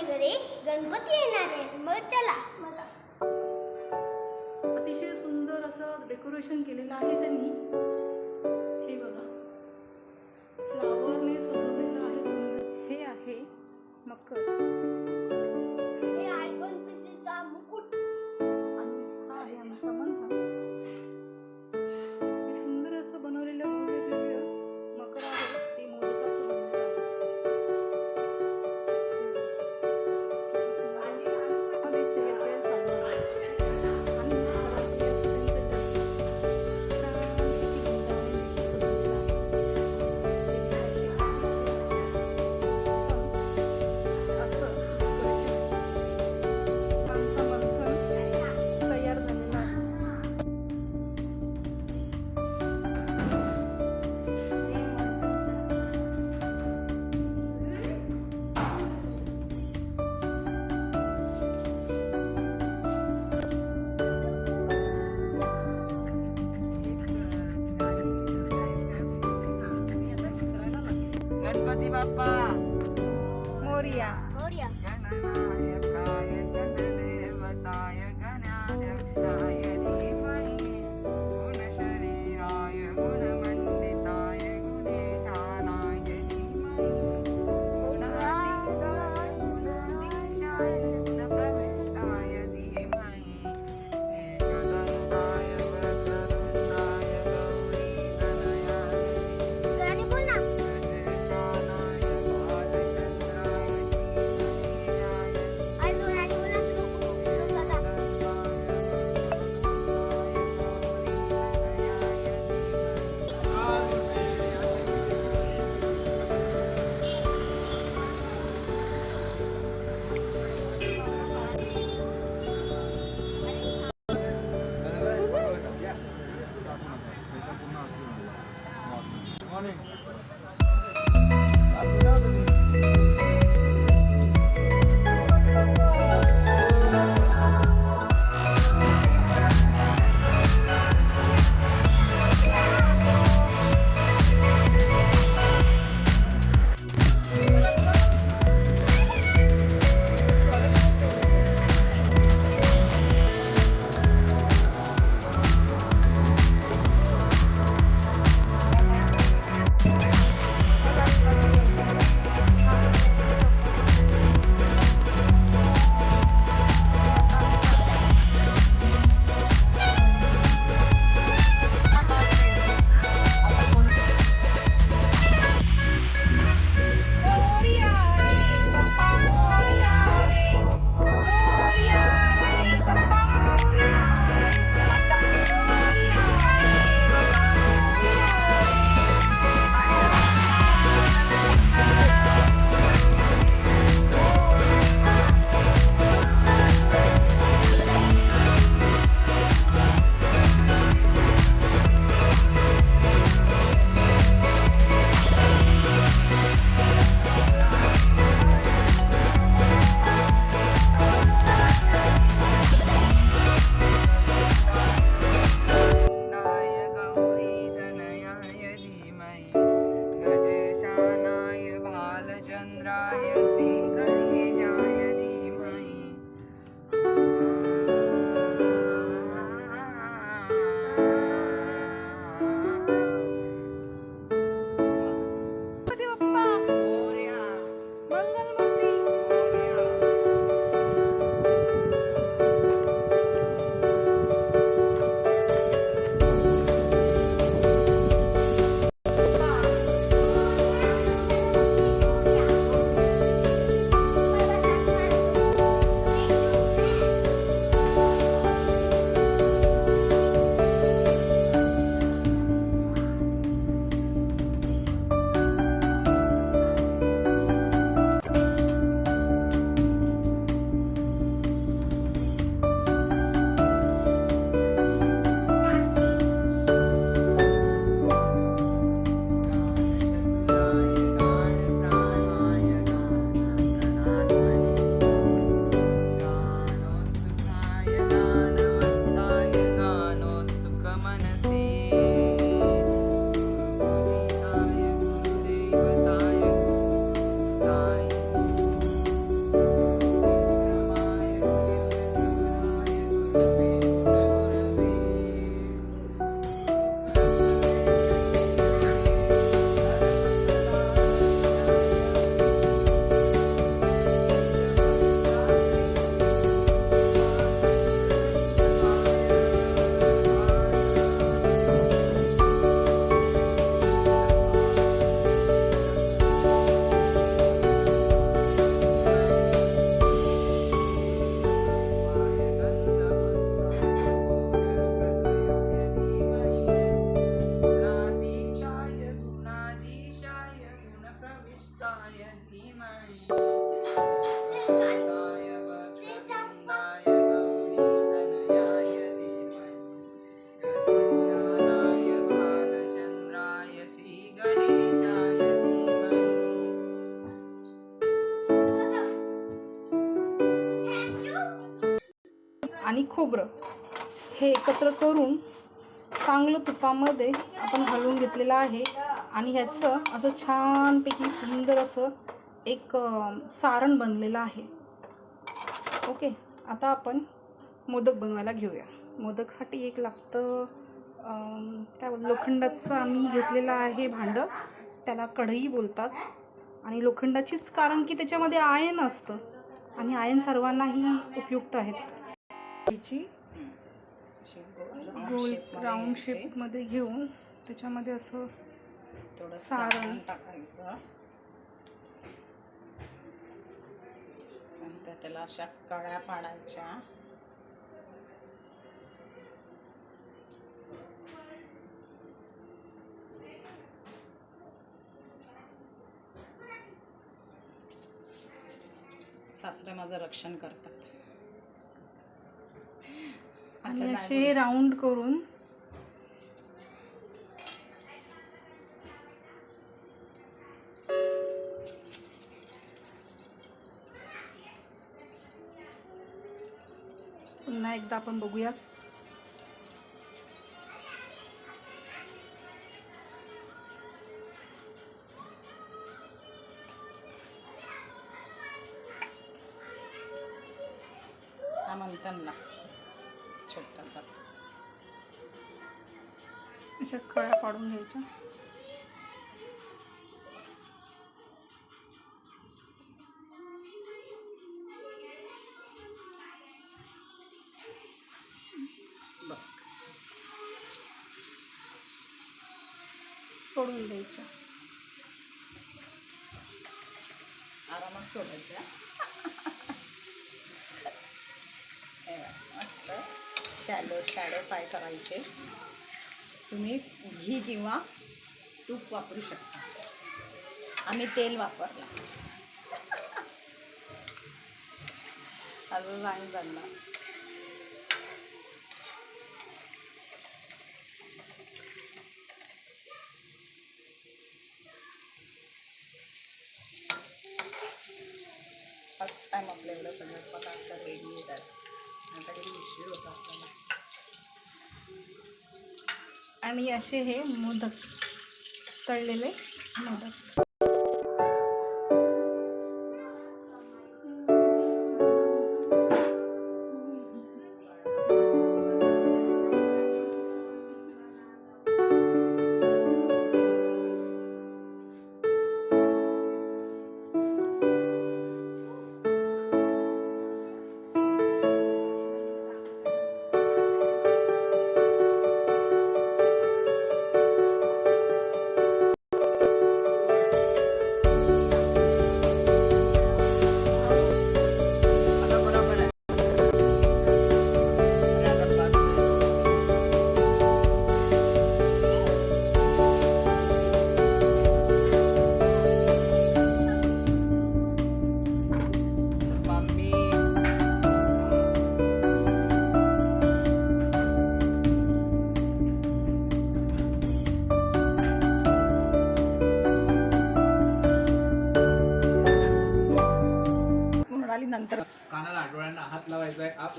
आपल्या घरी गणपती येणार आहे. मग चला. अतिशय सुंदर असं डेकोरेशन केलेलं आहे त्यांनी. हे बघा. फ्लावरने सजवलेलं आहे सुंदर. हे आहे मकर. हे आयकॉन मुकुट. आणि हा आहे आमचा मंत्र. आणि खोबरं हे एकत्र करून चांगलं तुपामध्ये आपण घालून घेतलेलं आहे. आणि ह्याचं असं छानपैकी सुंदर असं एक सारण बनलेलं आहे. ओके आता आपण मोदक बनवायला घेऊया. मोदकसाठी एक लागतं काय बोल लोखंडाचं आम्ही घेतलेलं आहे भांडं. त्याला कढई बोलतात. आणि लोखंडाचीच कारण की त्याच्यामध्ये आयन असतं. आणि आयन सर्वांनाही उपयुक्त आहेत. त्याची गोल राऊंड शेपमध्ये घेऊन त्याच्यामध्ये असं थोडं सारण. सारण टाकायचं. नंतर त्याला अशा कळ्या पाडायच्या. सासरे माझं रक्षण करतात. आणि असे राऊंड करून पुन्हा एकदा आपण बघूया. म्हणताना. छोटासा. अशा कळ्या पाडून घ्यायच्या. सोडून द्यायच्या. आरामात सोडायच्या हे बघ, मस्त शॅलो शॅडो फ्राय करायचे. तुम्ही घी किंवा तूप वापरू शकता. आम्ही तेल वापरला. अजून सांग त्यांना फर्स्ट टाइम आपल्या एवढं सगळं पदार्थ रेडी येतात आता किती उशीर होता आपल्याला. आणि असे हे मोदक तळलेले मोदक.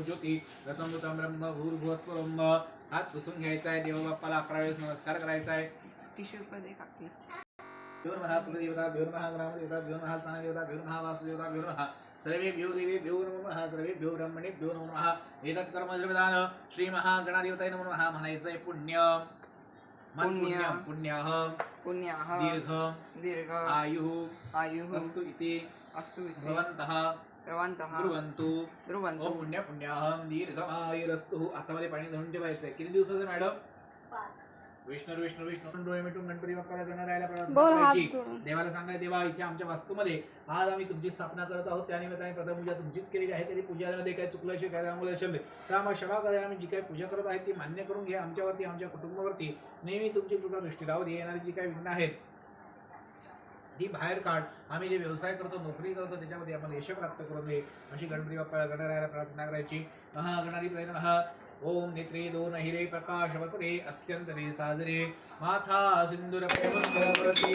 ज्योती रसमृतम ब्रह्म भूर्भुवस्वरम हात पुसून घ्यायचा आहे देवबाप्पाला अकरा वेळेस नमस्कार करायचा आहे टिश्यू मध्ये कापली भ्योर महा कुलदेवता भ्योर महा ग्रामदेवता भ्योर महा स्थानदेवता भ्योर महा सर्वे नमो सर्वे ब्रह्मणे नमो एतत् श्री महागणादेवताय नमो नमः म्हणायचंय पुण्य. पुण्यम. पुण्याहम पुण्याः. दीर्घ दीर्घ आयुः. आयुः. अस्तु इति. अस्तु भवन्तः. प्रवन्तः। ब्रुवन्तु। ब्रुवन्तु। ओम पुण्य पुण्याहम दीर्घमायुरस्तु हातामध्ये पाणी धरून ठेवायचंय. किती दिवसाचं मॅडम? विष्णू विष्णू विष्णू. डोळे मिटून गणपती बाप्पाला गणा राहायला प्रार्थना. देवाला सांगाय देवा इथे आमच्या वास्तूमध्ये आज आम्ही तुमची स्थापना करत आहोत. त्यानिमित्ताने प्रथम पूजा तुमचीच केलेली आहे. तरी पूजामध्ये काही चुकलं असेल काय रांगोळी असेल तर आम्हाला क्षमा करा. आम्ही जी काही पूजा करत आहे ती मान्य करून घ्या. आमच्यावरती आमच्या कुटुंबावरती नेहमी तुमची कृपा दृष्टी राहू दे. येणारी जी काही विघ्न आहेत ती बाहेर काढ आम्ही जे व्यवसाय करतो नोकरी करतो त्याच्यामध्ये आपण यश प्राप्त करून दे अशी गणपती बाप्पाला गणरायाला प्रार्थना करायची महा गणाधिपती नमः ओम नेत्रे दोन हिरे प्रकाश वपुरे अत्यंत रे साजरे माथा सिंदूर प्रति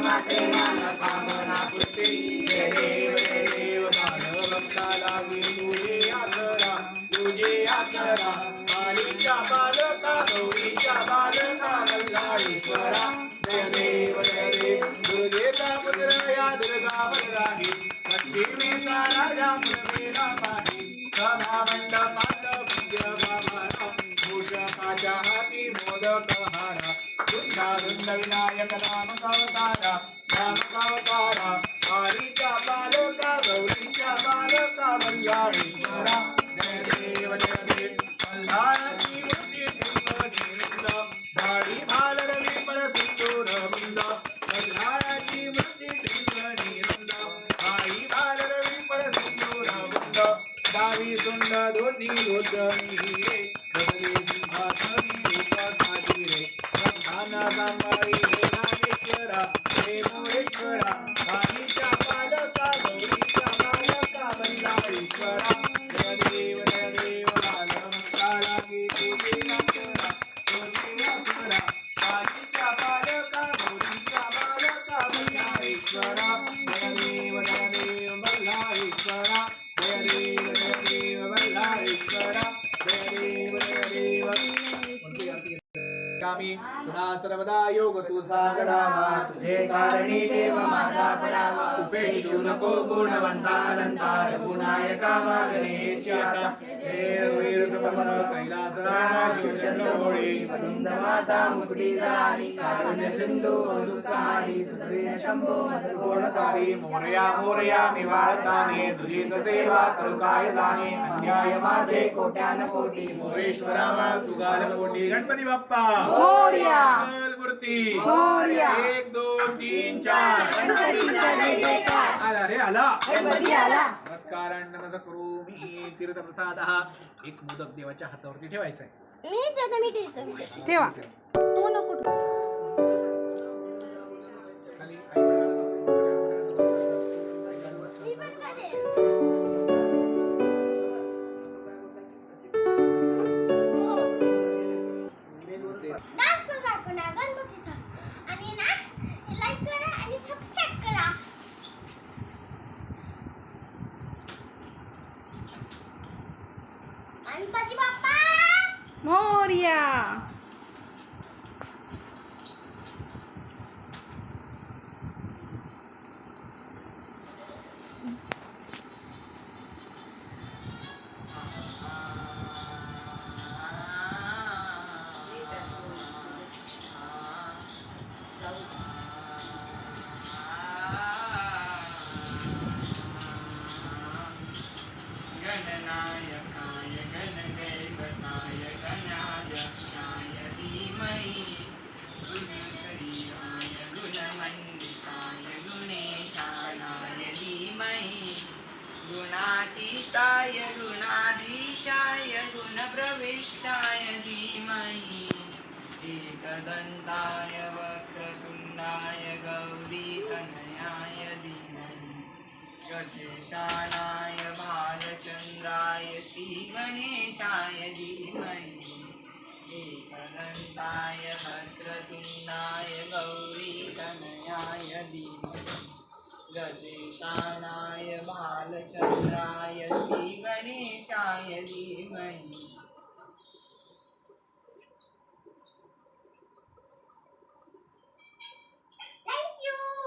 हाती बालका गौरीच्या बालका मल्हाळेश्वरा घडावा तुझे कारणी देव माझा पडावा. उपेक्षू नको गुणवंता गुणायका मागणे माता मुक्ती जळाली कारुण्य सिंधू दुःखारी तुझे शंभो मजगोडकारी मोरया मोरया निवारताने तुझीच सेवा करू काय जाणे अन्याय माझे कोट्यान कोटी मोरेश्वरा तुगाल कोटी गणपती बाप्पा. मोरया! मूर्ती. मोरया एक दोन तीन चार. आला रे आला. आला नमस्कार नमस्कार करू. मी तीर्थप्रसाद हा एक मोदक देवाच्या हातावरती ठेवायचा आहे. ठेवा. तो नको मोरया दन्ताय वक्रतुण्डाय गौरीतनयाय धीमहि गजेशानाय भालचन्द्राय श्रीगणेशाय धीमहि एकदन्ताय भद्रतुण्डाय गौरीतनयाय धीमहि गजेशानाय भालचन्द्राय श्रीगणेशाय धीमहि